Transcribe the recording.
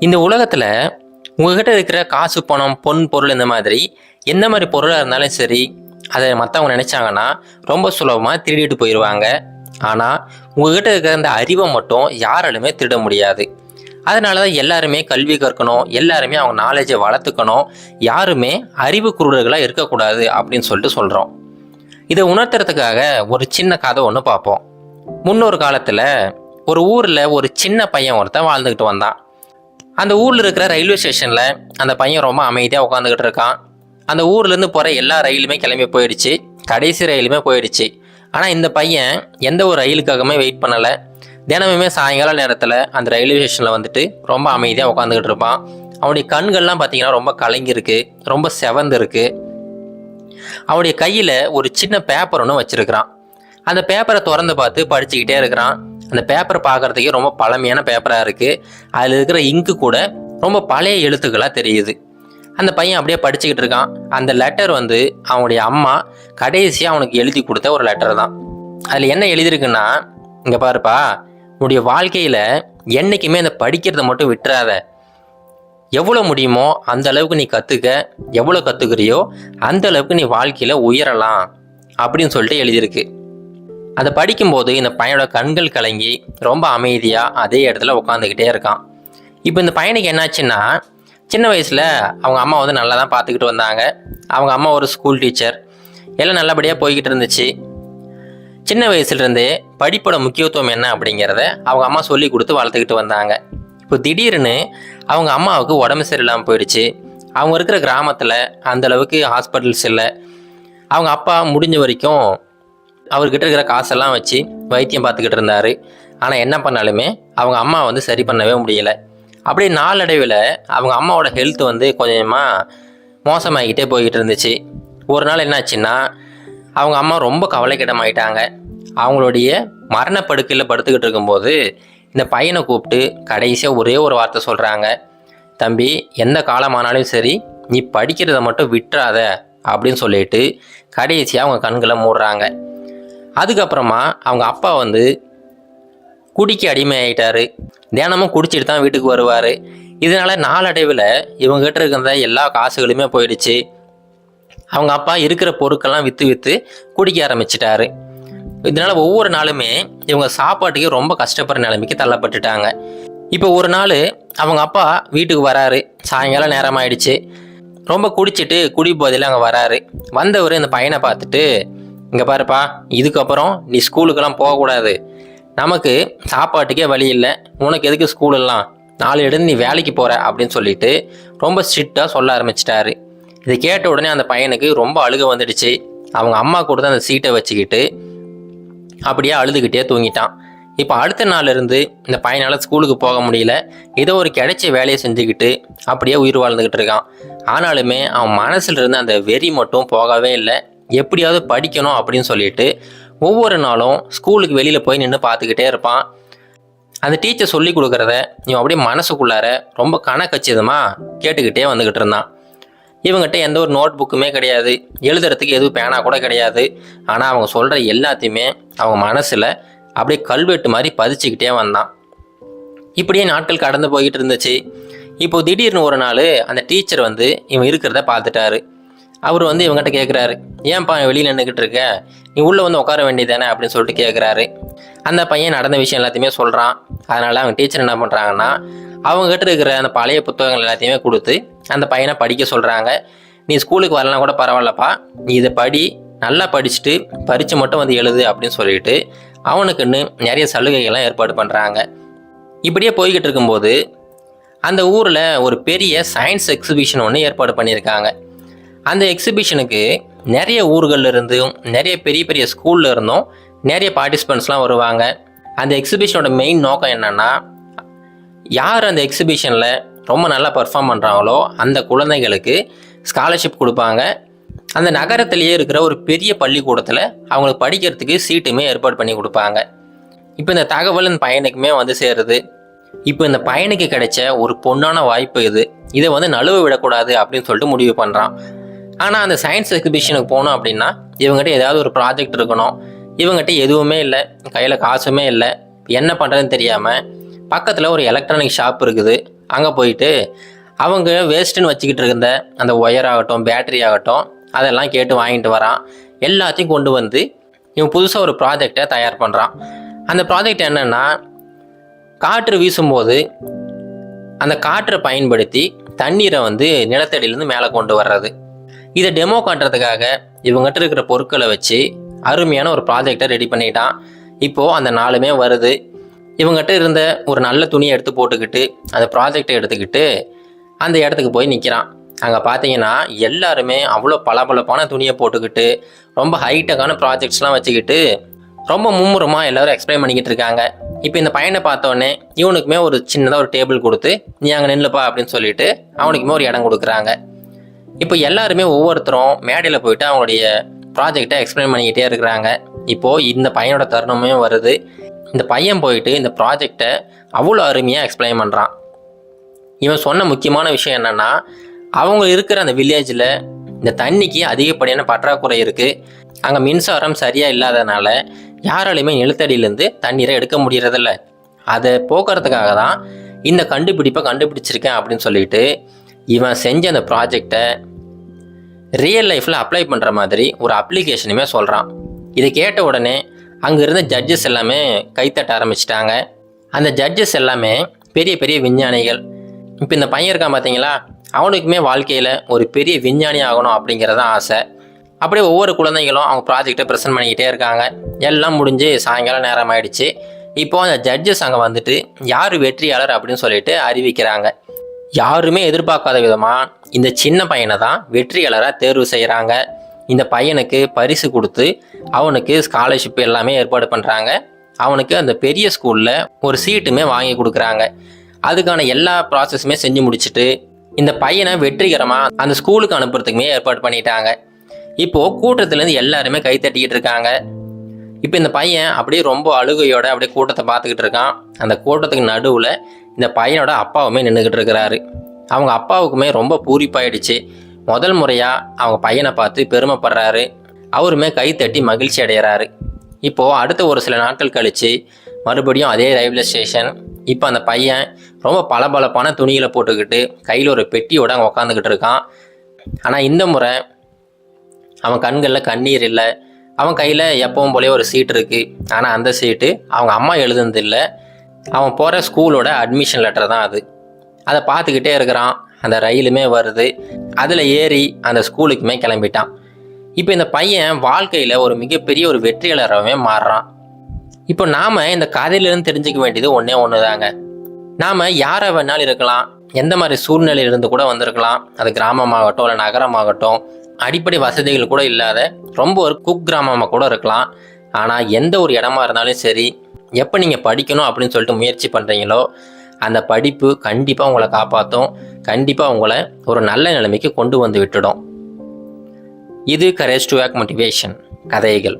இந்த உலகத்தில் உங்ககிட்ட இருக்கிற காசு பணம் பொன் பொருள் இந்த மாதிரி எந்த மாதிரி பொருளாக இருந்தாலும் சரி அதை மற்றவங்க நினச்சாங்கன்னா ரொம்ப சுலபமாக திருடிட்டு போயிடுவாங்க ஆனால் உங்ககிட்ட இருக்கிற அந்த அறிவை மட்டும் யாராலுமே திருட முடியாது. அதனால தான் எல்லாருமே கல்வி கற்கணும் எல்லாருமே அவங்க நாலேஜை வளர்த்துக்கணும் யாருமே அறிவு குருடர்களாக இருக்கக்கூடாது அப்படின்னு சொல்லிட்டு சொல்கிறோம் இதை உணர்த்துறதுக்காக ஒரு சின்ன கதை ஒன்று பார்ப்போம். முன்னொரு காலத்தில் ஒரு ஊரில் ஒரு சின்ன பையன் ஒருத்தன் வாழ்ந்துக்கிட்டு வந்தான். அந்த ஊரில் இருக்கிற ரயில்வே ஸ்டேஷனில் அந்த பையன் ரொம்ப அமைதியாக உட்காந்துக்கிட்டு இருக்கான். அந்த ஊர்லேருந்து போகிற எல்லா ரயிலுமே கிளம்பி போயிடுச்சு. கடைசி ரயிலுமே போயிடுச்சு. ஆனால் இந்த பையன் எந்த ஒரு ரயிலுக்காகவுமே வெயிட் பண்ணலை. தினமுமே சாயங்கால நேரத்தில் அந்த ரயில்வே ஸ்டேஷனில் வந்துட்டு ரொம்ப அமைதியாக உட்காந்துக்கிட்டு இருப்பான். அவனுடைய கண்கள்லாம் பார்த்தீங்கன்னா ரொம்ப கலங்கியிருக்கு ரொம்ப செவந்திருக்கு. அவனுடைய கையில் ஒரு சின்ன பேப்பர் ஒன்று வச்சுருக்கிறான். அந்த பேப்பரை திறந்து பார்த்து படிச்சுக்கிட்டே இருக்கிறான். அந்த பேப்பர் பார்க்கறதுக்கே ரொம்ப பழமையான பேப்பராக இருக்குது அதில் இருக்கிற இங்கு கூட ரொம்ப பழைய எழுத்துக்களாக தெரியுது. அந்த பையன் அப்படியே படிச்சுக்கிட்டு இருக்கான். அந்த லெட்டர் வந்து அவனுடைய அம்மா கடைசியாக அவனுக்கு எழுதி கொடுத்த ஒரு லெட்டர் தான். அதில் என்ன எழுதியிருக்குன்னா இங்கே பாருப்பா உன்னுடைய வாழ்க்கையில் என்றைக்குமே அந்த படிக்கிறத மட்டும் விட்டுறாத. எவ்வளோ முடியுமோ அந்த அளவுக்கு நீ கற்றுக்க எவ்வளோ கற்றுக்கிறியோ அந்த அளவுக்கு நீ வாழ்க்கையில் உயரலாம் அப்படின்னு சொல்லிட்டு எழுதியிருக்கு. அதை படிக்கும்போது இந்த பையனோட கண்கள் கலங்கி ரொம்ப அமைதியாக அதே இடத்துல உட்காந்துக்கிட்டே இருக்கான். இப்போ இந்த பையனுக்கு என்னாச்சுன்னா சின்ன வயசில் அவங்க அம்மா வந்து நல்லா தான் பார்த்துக்கிட்டு வந்தாங்க. அவங்க அம்மா ஒரு ஸ்கூல் டீச்சர் எல்லாம் நல்லபடியாக போய்கிட்டு இருந்துச்சு. சின்ன வயசுலேருந்தே படிப்போட முக்கியத்துவம் என்ன அப்படிங்கிறத அவங்க அம்மா சொல்லி கொடுத்து வளர்த்துக்கிட்டு வந்தாங்க. இப்போ திடீர்னு அவங்க அம்மாவுக்கு உடம்பு சரியில்லாமல் போயிடுச்சு. அவங்க இருக்கிற கிராமத்தில் அந்தளவுக்கு ஹாஸ்பிட்டல்ஸ் இல்லை. அவங்க அப்பா முடிஞ்ச வரைக்கும் அவர்கிட்ட இருக்கிற காசெல்லாம் வச்சு வைத்தியம் பார்த்துக்கிட்டு இருந்தார். ஆனால் என்ன பண்ணாலுமே அவங்க அம்மா வந்து சரி பண்ணவே முடியலை. அப்படியே நாளடைவில் அவங்க அம்மாவோட ஹெல்த் வந்து கொஞ்சமாக மோசமாகிக்கிட்டே போய்கிட்டு இருந்துச்சு. ஒரு நாள் என்னாச்சுன்னா அவங்க அம்மா ரொம்ப கவலைக்கிடமாயிட்டாங்க. அவங்களுடைய மரணப்படுக்கையில் படுத்துக்கிட்டு இருக்கும்போது இந்த பையனை கூப்பிட்டு கடைசியாக ஒரே ஒரு வார்த்தை சொல்கிறாங்க தம்பி எந்த காலமானாலும் சரி நீ படிக்கிறத மட்டும் விட்டுறாத அப்படின்னு சொல்லிட்டு கடைசியாக அவங்க கண்களை மூடுறாங்க. அதுக்கப்புறமா அவங்க அப்பா வந்து குடிக்க ஆகிட்டார் தினமும் குடிச்சிட்டு தான் வீட்டுக்கு வருவார். இதனால நாளடைவில் இவங்ககிட்ட இருக்கிற எல்லா காசுகளுமே போயிடுச்சு. அவங்க அப்பா இருக்கிற பொருட்கள்லாம் விற்று விற்று குடிக்க ஆரம்பிச்சிட்டாரு. இதனால ஒவ்வொரு நாளுமே இவங்க சாப்பாட்டுக்கு ரொம்ப கஷ்டப்படுற நிலைமைக்கு தள்ளப்பட்டுட்டாங்க. இப்போ ஒரு நாள் அவங்க அப்பா வீட்டுக்கு வராரு. சாயங்காலம் நேரம் ஆயிடுச்சு ரொம்ப குடிச்சிட்டு குடி போதில் அங்கே வராரு. வந்தவர் இந்த பையனை பார்த்துட்டு இங்கே பாருப்பா இதுக்கப்புறம் நீ ஸ்கூலுக்கெல்லாம் போகக்கூடாது. நமக்கு சாப்பாட்டுக்கே வழி இல்லை. உனக்கு எதுக்கு ஸ்கூல் எல்லாம்? நாலு எடுத்து நீ வேலைக்கு போகிற அப்படின்னு சொல்லிட்டு ரொம்ப ஸ்ட்ரிக்டாக சொல்ல ஆரம்பிச்சிட்டாரு. இதை கேட்ட உடனே அந்த பையனுக்கு ரொம்ப அழுக வந்துடுச்சு. அவங்க அம்மா கூட தான் அந்த சீட்டை வச்சுக்கிட்டு அப்படியே அழுதுகிட்டே தூங்கிட்டான். இப்போ அடுத்த நாள்லேருந்து இந்த பையனால் ஸ்கூலுக்கு போக முடியல. ஏதோ ஒரு கிடைச்ச வேலையை செஞ்சுக்கிட்டு அப்படியே உயிர் வாழ்ந்துக்கிட்டு இருக்கான். ஆனாலுமே அவன் மனசுல இருந்து அந்த வெறி மட்டும் போகவே இல்லை. எப்படியாவது படிக்கணும் அப்படின்னு சொல்லிட்டு ஒவ்வொரு நாளும் ஸ்கூலுக்கு வெளியில் போய் நின்று பார்த்துக்கிட்டே இருப்பான். அந்த டீச்சர் சொல்லி கொடுக்குறத இவன் அப்படியே மனசுக்குள்ளார ரொம்ப கணக்கச்சிதமாக கேட்டுக்கிட்டே வந்துக்கிட்டு இருந்தான். இவங்ககிட்ட எந்த ஒரு நோட் புக்குமே கிடையாது. எழுதுறதுக்கு எதுவும் பேனா கூட கிடையாது. ஆனால் அவங்க சொல்கிற எல்லாத்தையுமே அவங்க மனசில் அப்படியே கல்வெட்டு மாதிரி பதிச்சுக்கிட்டே வந்தான். இப்படியே நாட்கள் கடந்து போய்கிட்டு இருந்துச்சு. இப்போது திடீர்னு ஒரு நாள் அந்த டீச்சர் வந்து இவன் இருக்கிறத பார்த்துட்டாரு. அவர் வந்து இவங்ககிட்ட கேட்குறாரு ஏன்ப்பா வெளியில் நின்றுக்கிட்டு இருக்க? நீ உள்ளே வந்து உட்கார வேண்டியதானே அப்படின்னு சொல்லிட்டு கேட்குறாரு அந்த பையன் நடந்த விஷயம் எல்லாத்தையுமே சொல்கிறான் அதனால் அவங்க டீச்சர் என்ன பண்ணுறாங்கன்னா அவங்ககிட்ட இருக்கிற அந்த பழைய புத்தகங்கள் எல்லாத்தையுமே கொடுத்து அந்த பையனை படிக்க சொல்கிறாங்க நீ ஸ்கூலுக்கு வரலாம் கூட பரவாயில்லப்பா. நீ இதை படி நல்லா படிச்சுட்டு பரிச்சு மட்டும் வந்து எழுது அப்படின்னு சொல்லிட்டு அவனுக்குன்னு நிறைய சலுகைகள்லாம் ஏற்பாடு பண்ணுறாங்க இப்படியே போய்கிட்டு இருக்கும்போது அந்த ஊரில் ஒரு பெரிய சயின்ஸ் எக்ஸிபிஷன் ஒன்று ஏற்பாடு பண்ணியிருக்காங்க. அந்த எக்ஸிபிஷனுக்கு நிறைய ஊர்களில் இருந்தும் நிறைய பெரிய பெரிய ஸ்கூல்ல இருந்தும் நிறைய பார்ட்டிசிபெண்ட்ஸ்லாம் வருவாங்க. அந்த எக்ஸிபிஷனோட மெயின் நோக்கம் என்னன்னா யார் அந்த எக்ஸிபிஷனில் ரொம்ப நல்லா பர்ஃபார்ம் பண்ணுறாங்களோ அந்த குழந்தைகளுக்கு ஸ்காலர்ஷிப் கொடுப்பாங்க. அந்த நகரத்திலேயே இருக்கிற ஒரு பெரிய பள்ளிக்கூடத்தில் அவங்களுக்கு படிக்கிறதுக்கு சீட்டுமே ஏற்பாடு பண்ணி கொடுப்பாங்க. இப்போ இந்த தகவல் இந்த பையனுக்குமே வந்து சேருது. இப்போ இந்த பையனுக்கு கிடைச்ச ஒரு பொண்ணான வாய்ப்பு இது. இதை வந்து நழுவ விடக்கூடாது அப்படின்னு சொல்லிட்டு முடிவு பண்ணுறான் ஆனால் அந்த சயின்ஸ் எக்ஸிபிஷனுக்கு போனோம் அப்படின்னா இவங்ககிட்ட ஏதாவது ஒரு ப்ராஜெக்ட் இருக்கணும். இவங்ககிட்ட எதுவுமே இல்லை. கையில் காசுமே இல்லை. என்ன பண்ணுறதுன்னு தெரியாமல் பக்கத்தில் ஒரு எலக்ட்ரானிக் ஷாப் இருக்குது. அங்கே போயிட்டு அவங்க வேஸ்ட்டுன்னு வச்சுக்கிட்டு இருந்த அந்த ஒயர் ஆகட்டும் பேட்டரி ஆகட்டும் அதெல்லாம் கேட்டு வாங்கிட்டு வரான். எல்லாத்தையும் கொண்டு வந்து இவன் புதுசாக ஒரு ப்ராஜெக்டை தயார் பண்ணுறான் அந்த ப்ராஜெக்ட் என்னென்னா காற்று வீசும்போது அந்த காற்றை பயன்படுத்தி தண்ணீரை வந்து நிலத்தடியிலேருந்து மேலே கொண்டு வர்றது. இதை டெமோ காட்டுறதுக்காக இவங்ககிட்ட இருக்கிற பொருட்களை வச்சு அருமையான ஒரு ப்ராஜெக்டை ரெடி பண்ணிட்டான். இப்போது அந்த நாளுமே வருது. இவங்ககிட்ட இருந்த ஒரு நல்ல துணியை எடுத்து போட்டுக்கிட்டு அந்த ப்ராஜெக்டை எடுத்துக்கிட்டு அந்த இடத்துக்கு போய் நிற்கிறான் அங்கே பார்த்தீங்கன்னா எல்லாருமே அவ்வளோ பளபளப்பான துணியை போட்டுக்கிட்டு ரொம்ப ஹைட்டக்கான ப்ராஜெக்ட்ஸ்லாம் வச்சுக்கிட்டு ரொம்ப மும்முரமாக எல்லாரும் எக்ஸ்பிளைன் பண்ணிக்கிட்டு இருக்காங்க. இப்போ இந்த பையனை பார்த்தோன்னே இவனுக்குமே ஒரு சின்னதாக ஒரு டேபிள் கொடுத்து நீ அங்கே நில்லுப்பா அப்படின்னு சொல்லிட்டு அவனுக்குமே ஒரு இடம் கொடுக்குறாங்க. இப்போ எல்லாருமே ஒவ்வொருத்தரும் மேடையில் போயிட்டு அவங்களுடைய ப்ராஜெக்டை எக்ஸ்பிளைன் பண்ணிக்கிட்டே இருக்கிறாங்க. இப்போது இந்த பையனோட தருணமே வருது. இந்த பையன் போயிட்டு இந்த ப்ராஜெக்டை அவ்வளோ அருமையாக எக்ஸ்பிளைன் பண்ணுறான் இவன் சொன்ன முக்கியமான விஷயம் என்னென்னா அவங்க இருக்கிற அந்த வில்லேஜில் இந்த தண்ணிக்கு அதிகப்படியான பற்றாக்குறை இருக்குது அங்கே மின்சாரம் சரியாக இல்லாதனால யாராலையுமே நிலத்தடியிலேருந்து தண்ணீரை எடுக்க முடியறதில்ல. அதை போக்குறதுக்காக தான் இந்த கண்டுபிடிப்பை கண்டுபிடிச்சிருக்கேன் அப்படின்னு சொல்லிட்டு இவன் செஞ்ச அந்த ப்ராஜெக்டை ரியல் லைஃப்பில் அப்ளை பண்ணுற மாதிரி ஒரு அப்ளிகேஷனுமே சொல்கிறான் இதை கேட்ட உடனே அங்கே இருந்த ஜட்ஜஸ் எல்லாமே கைத்தட்ட ஆரம்பிச்சிட்டாங்க. அந்த ஜட்ஜஸ் எல்லாமே பெரிய பெரிய விஞ்ஞானிகள். இப்போ இந்த பையன் இருக்கான் பார்த்தீங்களா அவனுக்குமே வாழ்க்கையில் ஒரு பெரிய விஞ்ஞானி ஆகணும் அப்படிங்கிறதான் ஆசை. அப்படியே ஒவ்வொரு குழந்தைகளும் அவங்க ப்ராஜெக்டை ப்ரெசென்ட் பண்ணிக்கிட்டே இருக்காங்க. எல்லாம் முடிஞ்சு சாயங்காலம் நேரம் ஆயிடுச்சு இப்போ அந்த ஜட்ஜஸ் அங்கே வந்துட்டு யார் வெற்றியாளர்? அப்படின்னு சொல்லிட்டு அறிவிக்கிறாங்க. யாருமே எதிர்பார்க்காத விதமாக இந்த சின்ன பையனை தான் வெற்றியாளராக தேர்வு செய்கிறாங்க இந்த பையனுக்கு பரிசு கொடுத்து அவனுக்கு ஸ்காலர்ஷிப் எல்லாமே ஏற்பாடு பண்ணுறாங்க அவனுக்கு அந்த பெரிய ஸ்கூலில் ஒரு சீட்டுமே வாங்கி கொடுக்குறாங்க. அதுக்கான எல்லா ப்ராசஸுமே செஞ்சு முடிச்சுட்டு இந்த பையனை வெற்றிகரமாக அந்த ஸ்கூலுக்கு அனுப்புறதுக்குமே ஏற்பாடு பண்ணிட்டாங்க. இப்போது கூட்டத்துலேருந்து எல்லாருமே கை தட்டிக்கிட்டு இருக்காங்க. இப்போ இந்த பையன் அப்படியே ரொம்ப அழுகையோட அப்படியே கூட்டத்தை பார்த்துக்கிட்டு இருக்கான். அந்த கூட்டத்துக்கு நடுவில் இந்த பையனோட அப்பாவுமே நின்றுக்கிட்டு இருக்கிறாரு. அவங்க அப்பாவுக்குமே ரொம்ப பூரிப்பாயிடுச்சு. முதல் முறையாக அவங்க பையனை பார்த்து பெருமைப்படுறாரு. அவருமே கை தட்டி மகிழ்ச்சி அடைகிறாரு இப்போது அடுத்த ஒரு சில நாட்கள் கழித்து மறுபடியும் அதே ரயில்வே ஸ்டேஷன். இப்போ அந்த பையன் ரொம்ப பளபளப்பான துணிகளை போட்டுக்கிட்டு கையில் ஒரு பெட்டியோட அங்கே உக்காந்துக்கிட்டு இருக்கான். ஆனால் இந்த முறை அவன் கண்களில் கண்ணீர் இல்லை. அவன் கையில் எப்பவும் போலே ஒரு சீட் இருக்குது ஆனால் அந்த சீட்டு அவங்க அம்மா எழுதுனது இல்லை அவன் போகிற ஸ்கூலோட அட்மிஷன் லெட்டர் தான் அது. அதை பார்த்துக்கிட்டே இருக்கிறான். அந்த ரயிலுமே வருது. அதில் ஏறி அந்த ஸ்கூலுக்குமே கிளம்பிட்டான். இப்போ இந்த பையன் வாழ்க்கையில் ஒரு மிகப்பெரிய ஒரு வெற்றியாளராகவே மாறுறான். இப்போ நாம் இந்த கதையிலேருந்து தெரிஞ்சுக்க வேண்டியது ஒன்றே ஒன்று தாங்க நாம் யாரை வேணாலும் இருக்கலாம். எந்த மாதிரி சூழ்நிலையிலிருந்து கூட வந்திருக்கலாம். அது கிராமமாகட்டும் இல்லை நகரமாகட்டும். அடிப்படை வசதிகள் கூட இல்லாத ரொம்ப ஒரு குக் கிராமமாக கூட இருக்கலாம். ஆனால் எந்த ஒரு இடமா இருந்தாலும் சரி எப்போ நீங்கள் படிக்கணும் அப்படின்னு சொல்லிட்டு முயற்சி பண்ணுறீங்களோ அந்த படிப்பு கண்டிப்பாக உங்களை காப்பாற்றும் கண்டிப்பாக உங்களை ஒரு நல்ல நிலைமைக்கு கொண்டு வந்து விட்டுடும். இது கரேஜ் டு வேக் மோட்டிவேஷன் கதைகள்.